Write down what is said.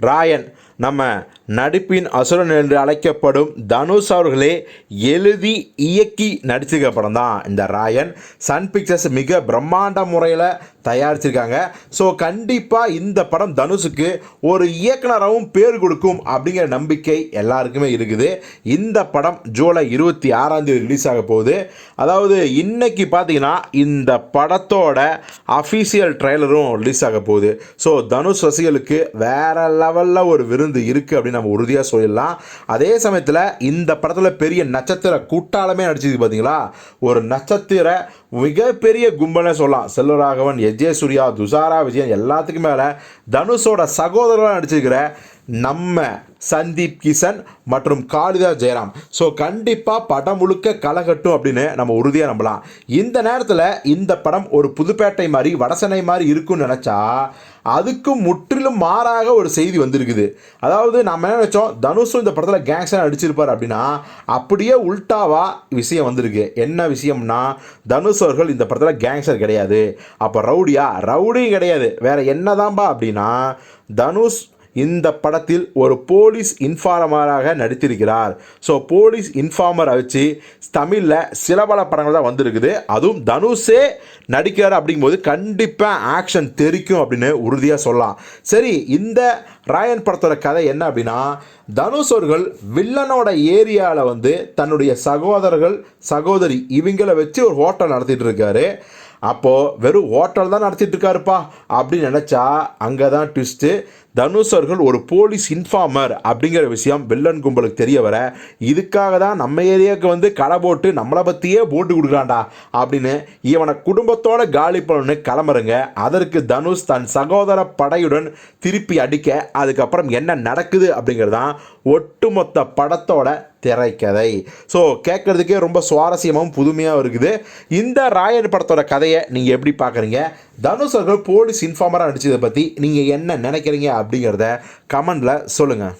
ராயன் நம்ம நடிப்பின் அசுரன் என்று அழைக்கப்படும் தனுஷ் அவர்களே எழுதி இயக்கி நடிச்சிருக்க படம் தான் இந்த ராயன் சன் பிக்சர்ஸ் மிக பிரம்மாண்ட முறையில் தயாரிச்சிருக்காங்க. ஸோ கண்டிப்பாக இந்த படம் தனுஷுக்கு ஒரு இயக்குனராகவும் பேர் கொடுக்கும் அப்படிங்கிற நம்பிக்கை எல்லாருக்குமே இருக்குது. இந்த படம் ஜூலை இருபத்தி ஆறாம் தேதி ரிலீஸ் ஆக போகுது. அதாவது இன்னைக்கு பார்த்தீங்கன்னா இந்த படத்தோட அஃபீஷியல் ட்ரெய்லரும் ரிலீஸ் ஆக போகுது. ஸோ தனுஷ் ரசிகர்களுக்கு வேற லெவலில் ஒரு விருந்து இருக்குது அப்படின்னு நம்ம உறுதியாக சொல்லிடலாம். அதே சமயத்தில் இந்த படத்தில் பெரிய நட்சத்திர கூட்டாளமே நடிச்சிருக்கு பார்த்தீங்களா ஒரு நட்சத்திர மிகப்பெரிய கும்பலே சொல்லலாம். செல்வராகவன் எஜ் விஜய் சூர்யா துஷாரா விஜயன் எல்லாத்துக்கும் மேலே தனுஷோட சகோதரராக நடிச்சிருக்கிற நம்ம சந்தீப் கிஷன் மற்றும் காளிதா ஜெயராம். ஸோ கண்டிப்பாக படம் முழுக்க கலகட்டும் அப்படின்னு நம்ம உறுதியாக நம்பலாம். இந்த நேரத்தில் இந்த படம் ஒரு புதுப்பேட்டை மாதிரி வடசென்னை மாதிரி இருக்கும்னு நினச்சா அதுக்கு முற்றிலும் மாறாக ஒரு செய்தி வந்திருக்குது. அதாவது நம்ம என்ன நினச்சோம்? தனுஷும் இந்த படத்தில் கேங்ஸ்டர் அடிச்சிருப்பார் அப்படின்னா அப்படியே உல்டாவா விஷயம் வந்திருக்கு. என்ன விஷயம்னா தனுஷ் அவர்கள் இந்த படத்தில் கேங்ஸ்டர் கிடையாது. அப்போ ரவுடியா? ரவுடியும் கிடையாது. வேற என்னதான்பா அப்படின்னா தனுஷ் இந்த படத்தில் ஒரு போலீஸ் இன்ஃபார்மராக நடித்திருக்கிறார். ஸோ போலீஸ் இன்ஃபார்மரை வச்சு தமிழில் சில பல படங்கள் தான் வந்திருக்குது. அதுவும் தனுஷே நடிக்கிறார் அப்படிங்கும்போது கண்டிப்பாக ஆக்ஷன் தெரிக்கும் அப்படின்னு உறுதியாக சொல்லலாம். சரி இந்த ராயன் படத்தோட கதை என்ன அப்படின்னா தனுஷ் அவர்கள் வில்லனோட ஏரியாவில் வந்து தன்னுடைய சகோதரர்கள் சகோதரி இவங்கள வச்சு ஒரு ஹோட்டல் நடத்திட்டு இருக்காரு. அப்போது வெறும் ஹோட்டல் தான் நடத்திட்டு இருக்காருப்பா அப்படின்னு நினச்சா அங்கே தான் ட்விஸ்ட்டு தனுஷ் அவர்கள் ஒரு போலீஸ் இன்ஃபார்மர் அப்படிங்கிற விஷயம் வில்லன் கும்பலுக்கு தெரிய வர இதுக்காக தான் நம்ம ஏரியாவுக்கு வந்து கடை போட்டு நம்மளை பற்றியே போட்டு கொடுக்குறான்டா அப்படின்னு இவனை குடும்பத்தோட காலி பண்ணணும்னு கிளம்புறங்க. அதற்கு தனுஷ் தன் சகோதர படையுடன் திருப்பி அடிக்க அதுக்கப்புறம் என்ன நடக்குது அப்படிங்கிறது தான் ஒட்டுமொத்த படத்தோட திரைக்கதை. ஸோ கேட்குறதுக்கே ரொம்ப சுவாரஸ்யமாகவும் புதுமையாகவும் இருக்குது. இந்த ராயர் படத்தோட கதையை நீங்கள் எப்படி பார்க்குறீங்க? தனுஷ் அவர்கள் போலீஸ் இன்ஃபார்மராக நடிச்சதை பற்றி நீங்கள் என்ன நினைக்கிறீங்க அப்படிங்கிறத கமெண்டில் சொல்லுங்கள்